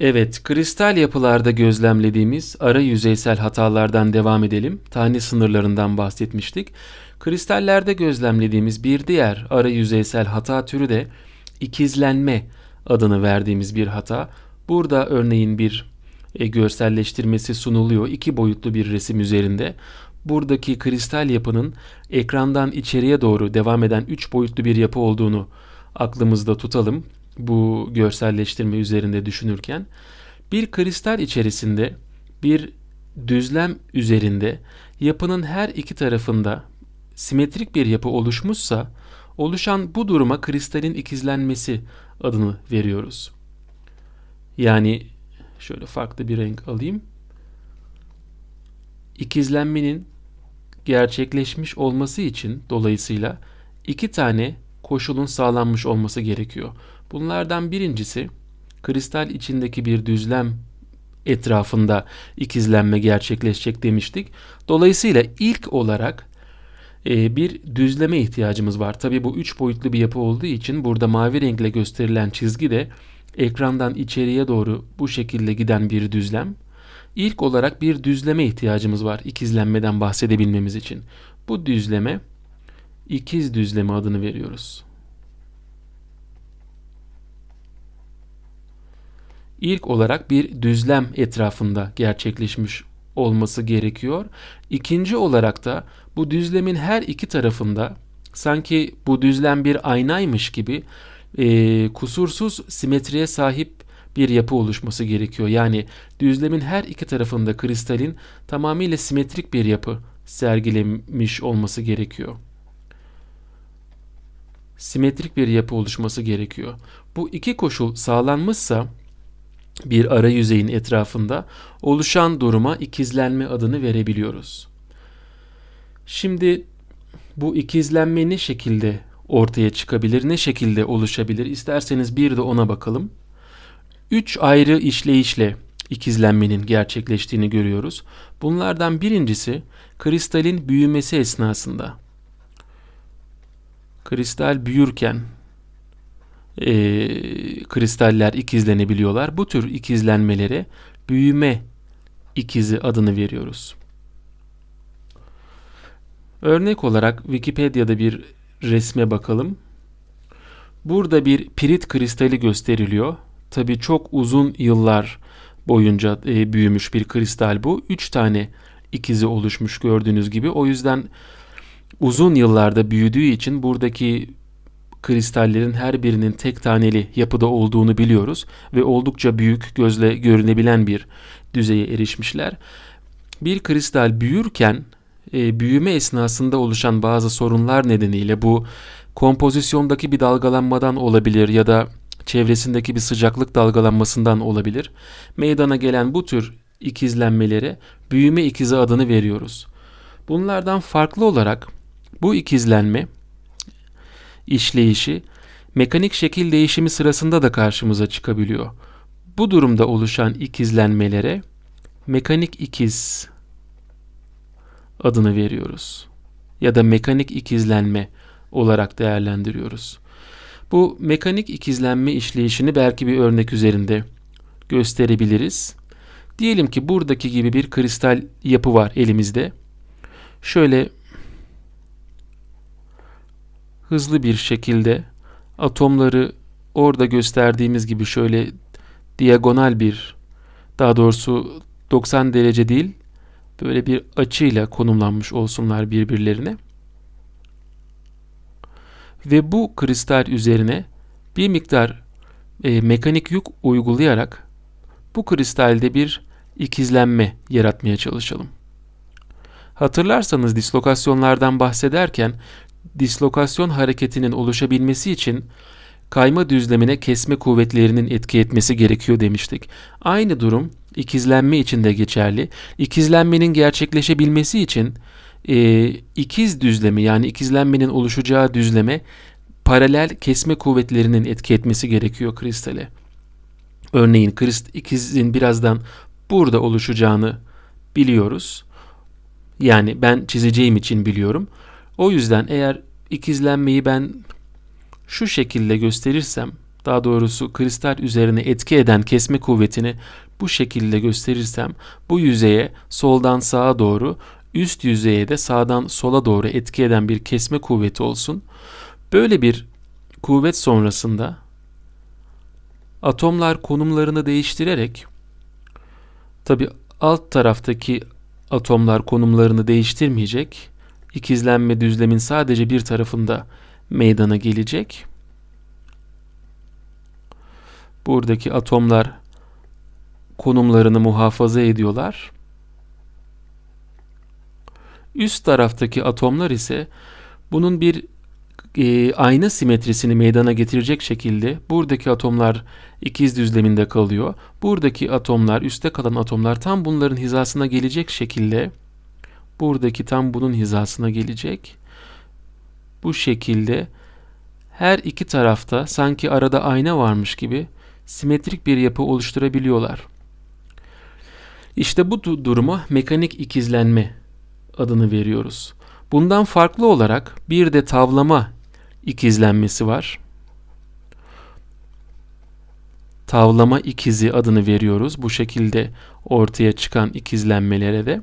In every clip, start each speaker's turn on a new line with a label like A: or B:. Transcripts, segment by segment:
A: Evet, kristal yapılarda gözlemlediğimiz ara yüzeysel hatalardan devam edelim. Tane sınırlarından bahsetmiştik. Kristallerde gözlemlediğimiz bir diğer ara yüzeysel hata türü de ikizlenme adını verdiğimiz bir hata. Burada örneğin bir e, görselleştirmesi sunuluyor iki boyutlu bir resim üzerinde. Buradaki kristal yapının ekrandan içeriye doğru devam eden üç boyutlu bir yapı olduğunu aklımızda tutalım bu görselleştirme üzerinde düşünürken bir kristal içerisinde bir düzlem üzerinde yapının her iki tarafında simetrik bir yapı oluşmuşsa oluşan bu duruma kristalin ikizlenmesi adını veriyoruz. Yani şöyle farklı bir renk alayım. İkizlenmenin gerçekleşmiş olması için dolayısıyla iki tane koşulun sağlanmış olması gerekiyor. Bunlardan birincisi kristal içindeki bir düzlem etrafında ikizlenme gerçekleşecek demiştik. Dolayısıyla ilk olarak e, bir düzleme ihtiyacımız var. Tabi bu üç boyutlu bir yapı olduğu için burada mavi renkle gösterilen çizgi de ekrandan içeriye doğru bu şekilde giden bir düzlem. İlk olarak bir düzleme ihtiyacımız var ikizlenmeden bahsedebilmemiz için. Bu düzleme ikiz düzleme adını veriyoruz. ilk olarak bir düzlem etrafında gerçekleşmiş olması gerekiyor. İkinci olarak da bu düzlemin her iki tarafında sanki bu düzlem bir aynaymış gibi e, kusursuz simetriye sahip bir yapı oluşması gerekiyor. Yani düzlemin her iki tarafında kristalin tamamıyla simetrik bir yapı sergilemiş olması gerekiyor. Simetrik bir yapı oluşması gerekiyor. Bu iki koşul sağlanmışsa bir ara yüzeyin etrafında oluşan duruma ikizlenme adını verebiliyoruz. Şimdi bu ikizlenme ne şekilde ortaya çıkabilir, ne şekilde oluşabilir? İsterseniz bir de ona bakalım. Üç ayrı işleyişle ikizlenmenin gerçekleştiğini görüyoruz. Bunlardan birincisi kristalin büyümesi esnasında. Kristal büyürken e, kristaller ikizlenebiliyorlar. Bu tür ikizlenmelere büyüme ikizi adını veriyoruz. Örnek olarak Wikipedia'da bir resme bakalım. Burada bir pirit kristali gösteriliyor. Tabi çok uzun yıllar boyunca e, büyümüş bir kristal bu. Üç tane ikizi oluşmuş gördüğünüz gibi. O yüzden uzun yıllarda büyüdüğü için buradaki kristallerin her birinin tek taneli yapıda olduğunu biliyoruz ve oldukça büyük gözle görünebilen bir düzeye erişmişler. Bir kristal büyürken e, büyüme esnasında oluşan bazı sorunlar nedeniyle bu kompozisyondaki bir dalgalanmadan olabilir ya da çevresindeki bir sıcaklık dalgalanmasından olabilir. Meydana gelen bu tür ikizlenmelere büyüme ikizi adını veriyoruz. Bunlardan farklı olarak bu ikizlenme işleyişi mekanik şekil değişimi sırasında da karşımıza çıkabiliyor. Bu durumda oluşan ikizlenmelere mekanik ikiz adını veriyoruz. Ya da mekanik ikizlenme olarak değerlendiriyoruz. Bu mekanik ikizlenme işleyişini belki bir örnek üzerinde gösterebiliriz. Diyelim ki buradaki gibi bir kristal yapı var elimizde. Şöyle hızlı bir şekilde atomları orada gösterdiğimiz gibi şöyle diagonal bir daha doğrusu 90 derece değil böyle bir açıyla konumlanmış olsunlar birbirlerine. Ve bu kristal üzerine bir miktar e, mekanik yük uygulayarak bu kristalde bir ikizlenme yaratmaya çalışalım. Hatırlarsanız dislokasyonlardan bahsederken dislokasyon hareketinin oluşabilmesi için kayma düzlemine kesme kuvvetlerinin etki etmesi gerekiyor demiştik. Aynı durum ikizlenme için de geçerli. İkizlenmenin gerçekleşebilmesi için e, ikiz düzlemi yani ikizlenmenin oluşacağı düzleme paralel kesme kuvvetlerinin etki etmesi gerekiyor kristale. Örneğin krist ikizin birazdan burada oluşacağını biliyoruz. Yani ben çizeceğim için biliyorum. O yüzden eğer ikizlenmeyi ben şu şekilde gösterirsem daha doğrusu kristal üzerine etki eden kesme kuvvetini bu şekilde gösterirsem bu yüzeye soldan sağa doğru üst yüzeye de sağdan sola doğru etki eden bir kesme kuvveti olsun. Böyle bir kuvvet sonrasında atomlar konumlarını değiştirerek tabi alt taraftaki atomlar konumlarını değiştirmeyecek. İkizlenme düzlemin sadece bir tarafında meydana gelecek. Buradaki atomlar konumlarını muhafaza ediyorlar. Üst taraftaki atomlar ise bunun bir e, ayna simetrisini meydana getirecek şekilde buradaki atomlar ikiz düzleminde kalıyor. Buradaki atomlar, üstte kalan atomlar tam bunların hizasına gelecek şekilde buradaki tam bunun hizasına gelecek. Bu şekilde her iki tarafta sanki arada ayna varmış gibi simetrik bir yapı oluşturabiliyorlar. İşte bu duruma mekanik ikizlenme adını veriyoruz. Bundan farklı olarak bir de tavlama ikizlenmesi var. Tavlama ikizi adını veriyoruz bu şekilde ortaya çıkan ikizlenmelere de.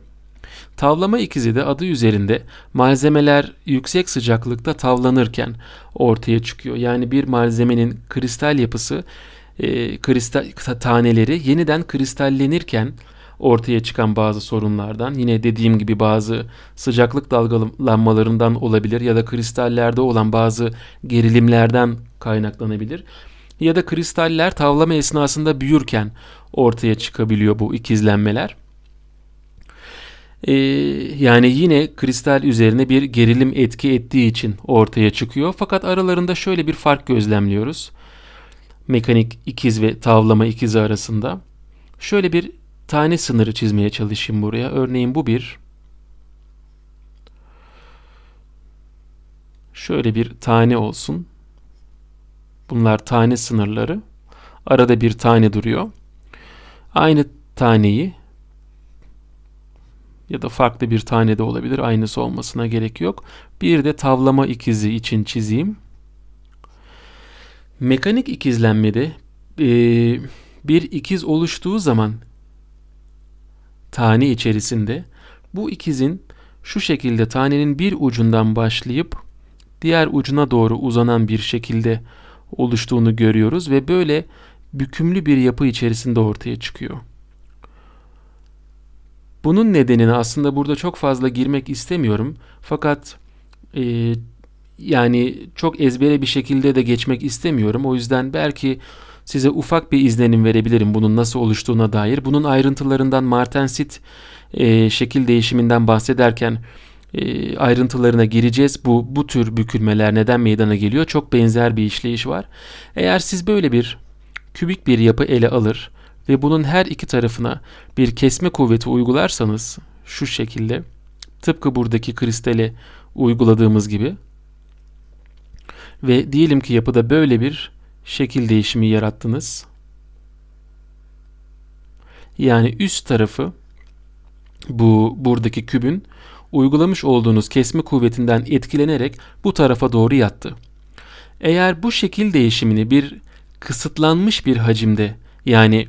A: Tavlama ikizi de adı üzerinde malzemeler yüksek sıcaklıkta tavlanırken ortaya çıkıyor. Yani bir malzemenin kristal yapısı, e, kristal taneleri yeniden kristallenirken ortaya çıkan bazı sorunlardan yine dediğim gibi bazı sıcaklık dalgalanmalarından olabilir ya da kristallerde olan bazı gerilimlerden kaynaklanabilir. Ya da kristaller tavlama esnasında büyürken ortaya çıkabiliyor bu ikizlenmeler. Ee, yani yine kristal üzerine bir gerilim etki ettiği için ortaya çıkıyor. Fakat aralarında şöyle bir fark gözlemliyoruz. Mekanik ikiz ve tavlama ikizi arasında. Şöyle bir tane sınırı çizmeye çalışayım buraya. Örneğin bu bir. Şöyle bir tane olsun. Bunlar tane sınırları. Arada bir tane duruyor. Aynı taneyi ya da farklı bir tane de olabilir. Aynısı olmasına gerek yok. Bir de tavlama ikizi için çizeyim. Mekanik ikizlenmede e, bir ikiz oluştuğu zaman tane içerisinde bu ikizin şu şekilde tanenin bir ucundan başlayıp diğer ucuna doğru uzanan bir şekilde oluştuğunu görüyoruz ve böyle bükümlü bir yapı içerisinde ortaya çıkıyor. Bunun nedenini aslında burada çok fazla girmek istemiyorum. Fakat e, yani çok ezbere bir şekilde de geçmek istemiyorum. O yüzden belki size ufak bir izlenim verebilirim bunun nasıl oluştuğuna dair. Bunun ayrıntılarından Martensit e, şekil değişiminden bahsederken e, ayrıntılarına gireceğiz. Bu bu tür bükülmeler neden meydana geliyor? Çok benzer bir işleyiş var. Eğer siz böyle bir kübik bir yapı ele alır ve bunun her iki tarafına bir kesme kuvveti uygularsanız şu şekilde tıpkı buradaki kristale uyguladığımız gibi ve diyelim ki yapıda böyle bir şekil değişimi yarattınız. Yani üst tarafı bu buradaki kübün uygulamış olduğunuz kesme kuvvetinden etkilenerek bu tarafa doğru yattı. Eğer bu şekil değişimini bir kısıtlanmış bir hacimde yani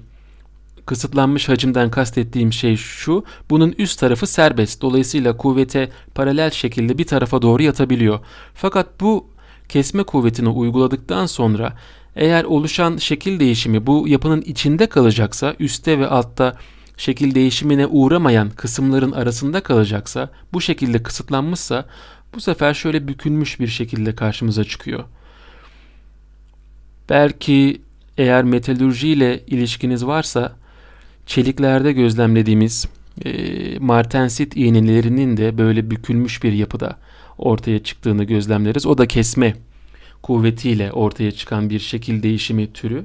A: kısıtlanmış hacimden kastettiğim şey şu. Bunun üst tarafı serbest. Dolayısıyla kuvvete paralel şekilde bir tarafa doğru yatabiliyor. Fakat bu kesme kuvvetini uyguladıktan sonra eğer oluşan şekil değişimi bu yapının içinde kalacaksa, üstte ve altta şekil değişimine uğramayan kısımların arasında kalacaksa, bu şekilde kısıtlanmışsa bu sefer şöyle bükülmüş bir şekilde karşımıza çıkıyor. Belki eğer metalürji ile ilişkiniz varsa çeliklerde gözlemlediğimiz e, martensit iğnelerinin de böyle bükülmüş bir yapıda ortaya çıktığını gözlemleriz. O da kesme kuvvetiyle ortaya çıkan bir şekil değişimi türü.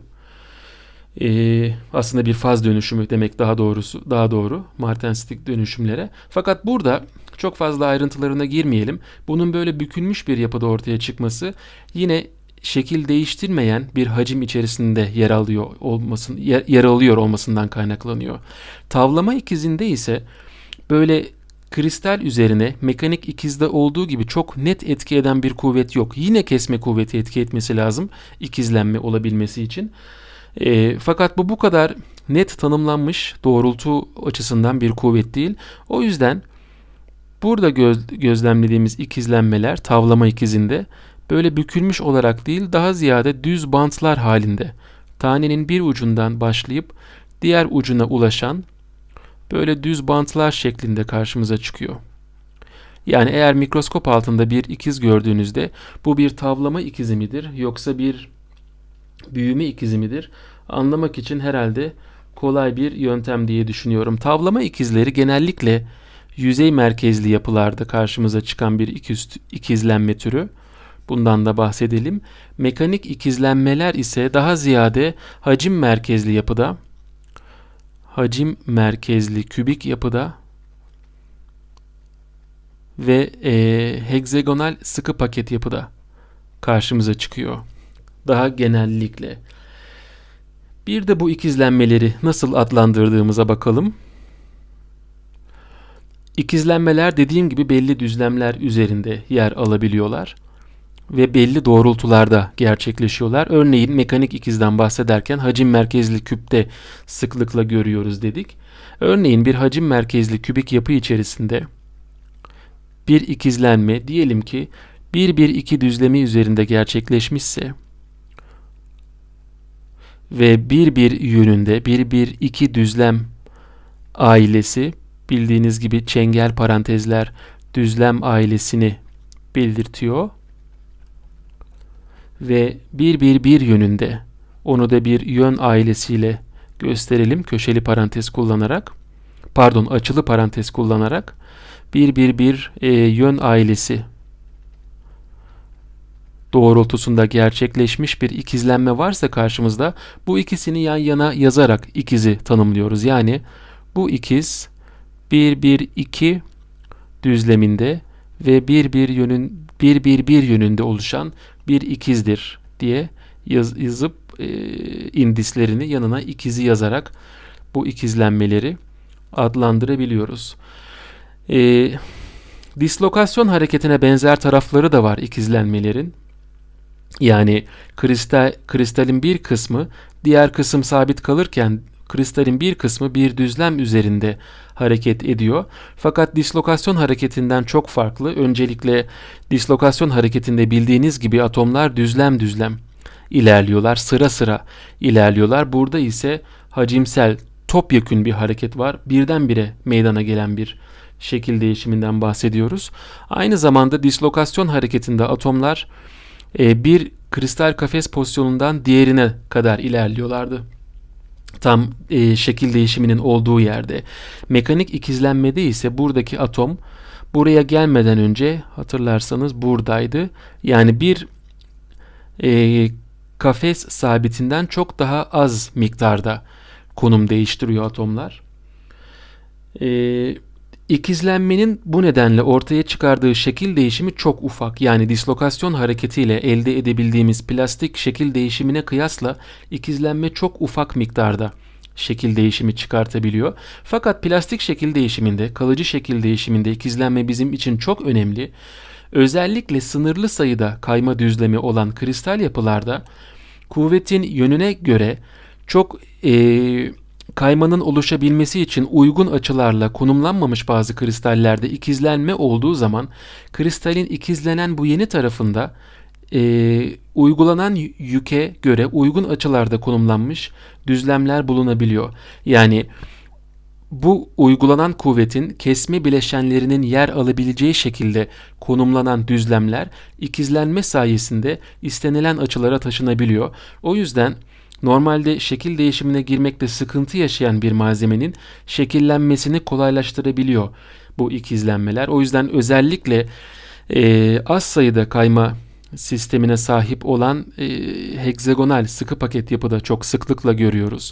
A: Ee, aslında bir faz dönüşümü demek daha doğrusu daha doğru martensitlik dönüşümlere. Fakat burada çok fazla ayrıntılarına girmeyelim. Bunun böyle bükülmüş bir yapıda ortaya çıkması yine şekil değiştirmeyen bir hacim içerisinde yer alıyor olmasın yer, alıyor olmasından kaynaklanıyor. Tavlama ikizinde ise böyle kristal üzerine mekanik ikizde olduğu gibi çok net etki eden bir kuvvet yok. Yine kesme kuvveti etki etmesi lazım ikizlenme olabilmesi için. E, fakat bu bu kadar net tanımlanmış doğrultu açısından bir kuvvet değil. O yüzden burada göz, gözlemlediğimiz ikizlenmeler tavlama ikizinde böyle bükülmüş olarak değil daha ziyade düz bantlar halinde tanenin bir ucundan başlayıp diğer ucuna ulaşan böyle düz bantlar şeklinde karşımıza çıkıyor. Yani eğer mikroskop altında bir ikiz gördüğünüzde bu bir tavlama ikizi midir yoksa bir büyüme ikizi midir anlamak için herhalde kolay bir yöntem diye düşünüyorum. Tavlama ikizleri genellikle yüzey merkezli yapılarda karşımıza çıkan bir ikiz, ikizlenme türü. Bundan da bahsedelim. Mekanik ikizlenmeler ise daha ziyade hacim merkezli yapıda, hacim merkezli kübik yapıda ve e, hegzagonal sıkı paket yapıda karşımıza çıkıyor. Daha genellikle. Bir de bu ikizlenmeleri nasıl adlandırdığımıza bakalım. İkizlenmeler dediğim gibi belli düzlemler üzerinde yer alabiliyorlar ve belli doğrultularda gerçekleşiyorlar. Örneğin mekanik ikizden bahsederken hacim merkezli küpte sıklıkla görüyoruz dedik. Örneğin bir hacim merkezli kübik yapı içerisinde bir ikizlenme diyelim ki 1-1-2 düzlemi üzerinde gerçekleşmişse ve bir bir yönünde bir bir iki düzlem ailesi bildiğiniz gibi çengel parantezler düzlem ailesini bildirtiyor ve bir bir bir yönünde onu da bir yön ailesiyle gösterelim köşeli parantez kullanarak pardon açılı parantez kullanarak bir bir bir e, yön ailesi doğrultusunda gerçekleşmiş bir ikizlenme varsa karşımızda bu ikisini yan yana yazarak ikizi tanımlıyoruz. Yani bu ikiz 1 1 2 düzleminde ve 1 1 yönün 1 1 1 yönünde oluşan bir ikizdir diye yaz, yazıp e, indislerini yanına ikizi yazarak bu ikizlenmeleri adlandırabiliyoruz. E, dislokasyon hareketine benzer tarafları da var ikizlenmelerin. Yani kristal, kristalin bir kısmı diğer kısım sabit kalırken kristalin bir kısmı bir düzlem üzerinde hareket ediyor. Fakat dislokasyon hareketinden çok farklı. Öncelikle dislokasyon hareketinde bildiğiniz gibi atomlar düzlem düzlem ilerliyorlar. Sıra sıra ilerliyorlar. Burada ise hacimsel topyekün bir hareket var. Birdenbire meydana gelen bir şekil değişiminden bahsediyoruz. Aynı zamanda dislokasyon hareketinde atomlar e, bir kristal kafes pozisyonundan diğerine kadar ilerliyorlardı. Tam e, şekil değişiminin olduğu yerde. Mekanik ikizlenmede ise buradaki atom buraya gelmeden önce hatırlarsanız buradaydı. Yani bir e, kafes sabitinden çok daha az miktarda konum değiştiriyor atomlar. Eee İkizlenmenin bu nedenle ortaya çıkardığı şekil değişimi çok ufak. Yani dislokasyon hareketiyle elde edebildiğimiz plastik şekil değişimine kıyasla ikizlenme çok ufak miktarda şekil değişimi çıkartabiliyor. Fakat plastik şekil değişiminde, kalıcı şekil değişiminde ikizlenme bizim için çok önemli. Özellikle sınırlı sayıda kayma düzlemi olan kristal yapılarda kuvvetin yönüne göre çok ee, kaymanın oluşabilmesi için uygun açılarla konumlanmamış bazı kristallerde ikizlenme olduğu zaman kristalin ikizlenen bu yeni tarafında e, uygulanan yüke göre uygun açılarda konumlanmış düzlemler bulunabiliyor. Yani bu uygulanan kuvvetin kesme bileşenlerinin yer alabileceği şekilde konumlanan düzlemler ikizlenme sayesinde istenilen açılara taşınabiliyor. O yüzden Normalde şekil değişimine girmekte sıkıntı yaşayan bir malzemenin şekillenmesini kolaylaştırabiliyor bu ikizlenmeler. O yüzden özellikle e, az sayıda kayma sistemine sahip olan e, heksagonal sıkı paket yapıda çok sıklıkla görüyoruz.